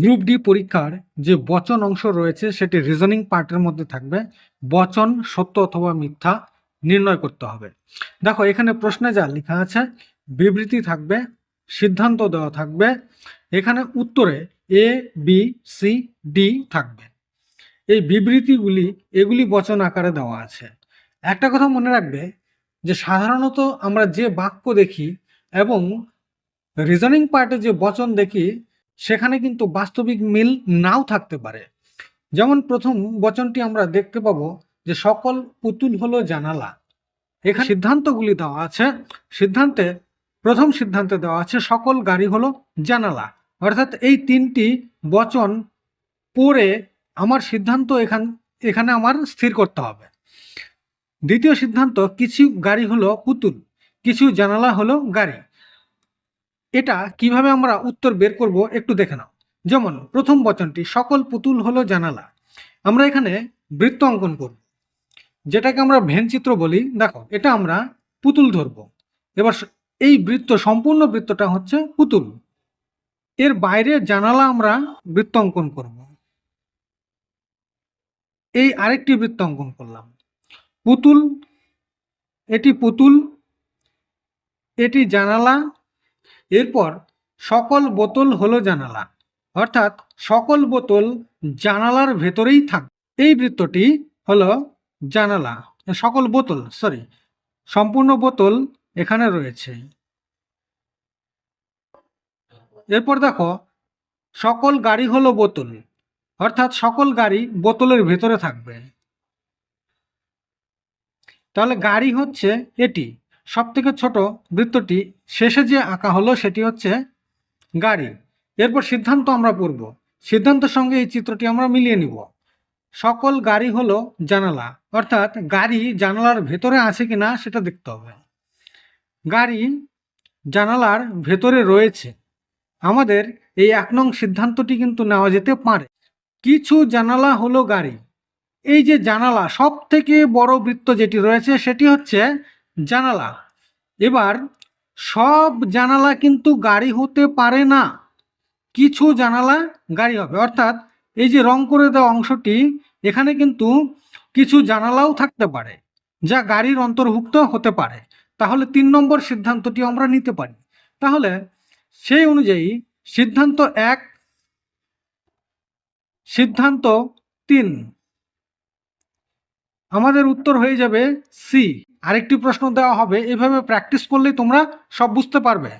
Group D পরীক্ষার যে বচন অংশ রয়েছে, সেটি রিজনিং পার্টের মধ্যে থাকবে। বচন, সত্য অথবা মিথ্যা নির্ণয় করতে হবে। দেখো, এখানে প্রশ্নে যা লেখা আছে, বিবৃতি থাকবে, সিদ্ধান্ত দেওয়া থাকবে। এখানে উত্তরে এ বি সি ডি থাকবে। এই বিবৃতিগুলি, এগুলি বচন আকারে দেওয়া আছে। একটা কথা মনে রাখবে যে, সাধারণত আমরা যে বাক্য দেখি এবং রিজনিং পার্টে যে বচন দেখি সেখানে কিন্তু বাস্তবিক মিল নাও থাকতে পারে। যেমন প্রথম বচনটি আমরা দেখতে পাবো যে সকল পুতুল হলো জানালা। এখানে সিদ্ধান্তগুলি দেওয়া আছে। সিদ্ধান্তে, প্রথম সিদ্ধান্তে দেওয়া আছে সকল গাড়ি হলো জানালা। অর্থাৎ এই তিনটি বচন পড়ে আমার সিদ্ধান্ত এখান, এখানে আমার স্থির করতে হবে। দ্বিতীয় সিদ্ধান্ত, কিছু গাড়ি হলো পুতুল, কিছু জানালা হলো গাড়ি। এটা কীভাবে আমরা উত্তর বের করব একটু দেখে নাও। যেমন, প্রথম বচনটি, সকল পুতুল হলো জানালা। আমরা এখানে বৃত্ত অঙ্কন করব। যেটাকে আমরা ভেন চিত্র বলি, দেখো, এটা আমরা পুতুল ধরব। এবার এই বৃত্ত, সম্পূর্ণ বৃত্তটা হচ্ছে পুতুল। এর বাইরে জানালা আমরা বৃত্ত অঙ্কন করব। এই আরেকটি বৃত্ত অঙ্কন করলাম। পুতুল, এটি পুতুল, এটি জানালা এরপর সকল বোতল হলো জানালা। অর্থাৎ সকল বোতল জানালার ভেতরেই থাক এই বৃত্তটি হলো জানালা। সকল বোতল সরি সম্পূর্ণ বোতল এখানে রয়েছে। এরপর দেখো, সকল গাড়ি হলো বোতল। অর্থাৎ সকল গাড়ি বোতলের ভেতরে থাকবে। তাহলে গাড়ি হচ্ছে এটি। সব থেকে ছোট বৃত্তটি শেষে যে আঁকা হলো সেটি হচ্ছে গাড়ি। এরপর সিদ্ধান্ত আমরা পড়ব। সিদ্ধান্তের সঙ্গে এই চিত্রটি আমরা মিলিয়ে নিব। সকল গাড়ি হলো জানালা। অর্থাৎ গাড়ি জানালার ভেতরে আছে কিনা সেটা দেখতে হবে। গাড়ি জানালার ভেতরে রয়েছে। আমাদের এই এক নং সিদ্ধান্তটি কিন্তু নেওয়া যেতে পারে। কিছু জানালা হলো গাড়ি। এই যে জানালা সব থেকে বড় বৃত্ত যেটি রয়েছে সেটি হচ্ছে জানালা। এবার সব জানালা কিন্তু গাড়ি হতে পারে না। কিছু জানালা গাড়ি হবে। অর্থাৎ এই যে রং করে দেওয়া অংশটি, এখানে কিন্তু কিছু জানালাও থাকতে পারে, যা গাড়ির অন্তর্ভুক্ত হতে পারে। তাহলে তিন নম্বর সিদ্ধান্তটি আমরা নিতে পারি। তাহলে সেই অনুযায়ী সিদ্ধান্ত এক, সিদ্ধান্ত তিন। আমাদের উত্তর হয়ে যাবে সি। আরেকটি প্রশ্ন দেওয়া হবে এভাবে প্র্যাকটিস করলেই তোমরা সব বুঝতে পারবে।